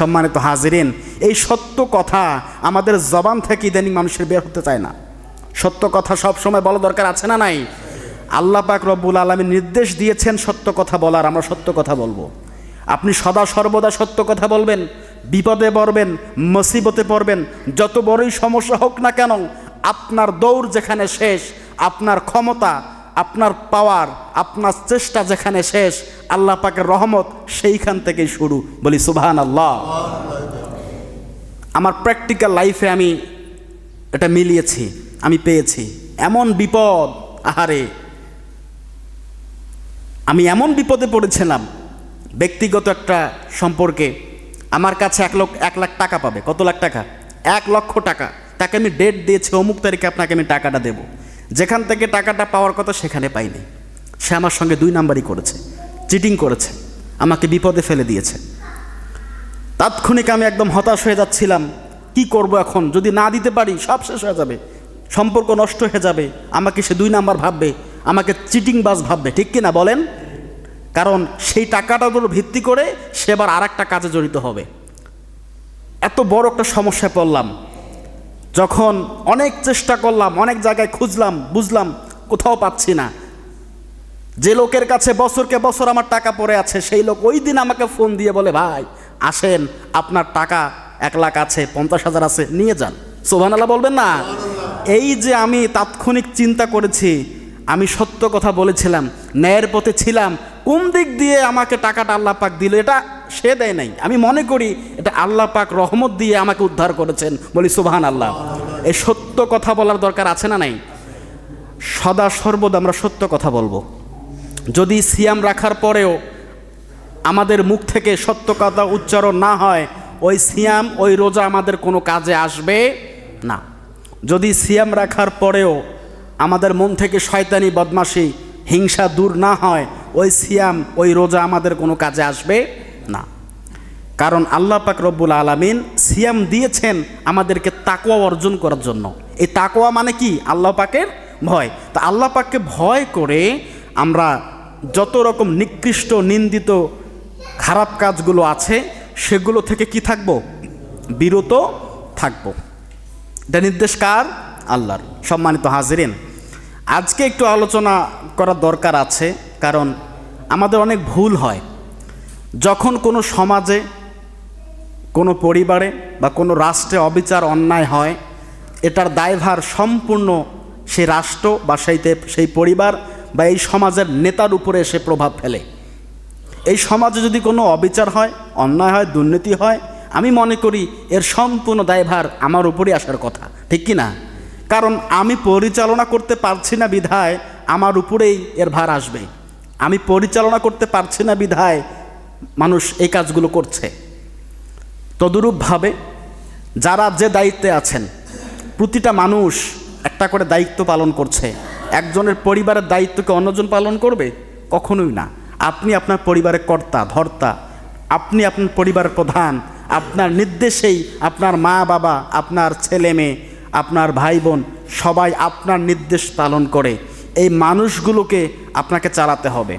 সম্মানিত হাজিরিন, এই সত্য কথা আমাদের জবান থেকে ইদানিং মানুষের বের হতে চায় না। সত্য কথা সব সময় বলা দরকার আছে না নাই? আল্লাহ পাক রব্বুল আলমী নির্দেশ দিয়েছেন সত্য কথা বলার, আমরা সত্য কথা বলব। আপনি সদা সর্বদা সত্য কথা বলবেন, বিপদে পড়বেন, মুসিবতে পড়বেন, যত বড়ই সমস্যা হোক না কেন, আপনার দৌড় যেখানে শেষ, আপনার ক্ষমতা আপনার পাওয়ার, আপনার চেষ্টা যেখানে শেষ, আল্লাহ পাকের রহমত সেইখান থেকেই শুরু। বলি সুবহান আল্লাহ আমার প্র্যাকটিক্যাল লাইফে আমি এটা মিলিয়েছি, আমি পেয়েছি। এমন বিপদ, আহারে। আমি এমন বিপদে পড়েছিলাম, ব্যক্তিগত একটা সম্পর্কে। আমার কাছে এক লক্ষ এক লাখ টাকা পাবে। কত লাখ টাকা? এক লক্ষ টাকা। তাকে আমি ডেট দিয়েছি, অমুক তারিখে আপনাকে আমি টাকাটা দেব। যেখান থেকে টাকাটা পাওয়ার কথা সেখানে পাইনি। সে আমার সঙ্গে দুই নাম্বারই করেছে, চিটিং করেছে, আমাকে বিপদে ফেলে দিয়েছে। তাৎক্ষণিক আমি একদম হতাশ হয়ে যাচ্ছিলাম, কি করব এখন? যদি না দিতে পারি, সব শেষ হয়ে যাবে, সম্পর্ক নষ্ট হয়ে যাবে, আমাকে সে দুই নাম্বার ভাববে, আমাকে চিটিং বাস ভাববে, ঠিক কি না বলেন? কারণ সেই টাকাটার ভিত্তি করে সে এবার আর একটা কাজে জড়িত হবে। এত বড় একটা সমস্যায় পড়লাম। যখন অনেক চেষ্টা করলাম, অনেক জায়গায় খুঁজলাম, বুঝলাম, কোথাও পাচ্ছি না। যে লোকের কাছে বছরকে বছর আমার টাকা পড়ে আছে, সেই লোক ওই দিন আমাকে ফোন দিয়ে বলে, ভাই, আসেন, আপনার টাকা এক লাখ আছে, পঞ্চাশ হাজার আছে, নিয়ে যান। সোভান বলবেন না? এই যে আমি তাৎক্ষণিক চিন্তা করেছি, আমি সত্য কথা বলেছিলাম, ন্যায়ের পথে ছিলাম, কোন দিক দিয়ে আমাকে টাকাটা আল্লাহ পাক দিল, এটা সে দেয় নাই। আমি মনে করি এটা আল্লাহ পাক রহমত দিয়ে আমাকে উদ্ধার করেছেন। বলি সুবাহান আল্লাহ এই সত্য কথা বলার দরকার আছে না নাই? সদা সর্বদা আমরা সত্য কথা বলব। যদি সিয়াম রাখার পরেও আমাদের মুখ থেকে সত্য কথা উচ্চারণ না হয়, ওই সিয়াম, ওই রোজা আমাদের কোনো কাজে আসবে না। যদি সিয়াম রাখার পরেও আমাদের মন থেকে শয়তানি, বদমাশি, হিংসা দূর না হয়, ওই সিয়াম, ওই রোজা আমাদের কোনো কাজে আসবে না। কারণ আল্লাহ পাক রব্বুল আলমিন সিয়াম দিয়েছেন আমাদেরকে তাকোয়া অর্জন করার জন্য। এই তাকোয়া মানে কি? আল্লাহ পাকের ভয়। তা আল্লাহ পাককে ভয় করে আমরা যত রকম নিকৃষ্ট, নিন্দিত, খারাপ কাজগুলো আছে, সেগুলো থেকে কি থাকব? বিরত থাকব। এটা নির্দেশ কার? আল্লাহর। সম্মানিত হাজিরিন, আজকে একটু আলোচনা করার দরকার আছে, কারণ আমাদের অনেক ভুল হয়। যখন কোনো সমাজে, কোনো পরিবারে বা কোনো রাষ্ট্রে অবিচার, অন্যায় হয়, এটার দায়ভার সম্পূর্ণ সেই রাষ্ট্র বা সেই সেই পরিবার বা এই সমাজের নেতার উপরে এসে প্রভাব ফেলে। এই সমাজে যদি কোনো অবিচার হয়, অন্যায় হয়, দুর্নীতি হয়, আমি মনে করি এর সম্পূর্ণ দায়ভার আমার উপরই আসার কথা, ঠিক কি না? কারণ আমি পরিচালনা করতে পারছি না বিধায় আমার উপরেই এর ভার আসবে। আমি পরিচালনা করতে পারছি না বিধায় মানুষ এই কাজগুলো করছে। তদুরূপভাবে যারা যে দায়িত্বে আছেন, প্রতিটা মানুষ একটা করে দায়িত্ব পালন করছে। একজনের পরিবারের দায়িত্বকে অন্যজন পালন করবে? কখনোই না। আপনি আপনার পরিবারের কর্তা ধর্তা আপনি আপনার পরিবারের প্রধান, আপনার নির্দেশেই আপনার মা, বাবা, আপনার ছেলে, মেয়ে, আপনার ভাই, বোন, সবাই আপনার নির্দেশ পালন করে। এই মানুষগুলোকে আপনাকে চালাতে হবে।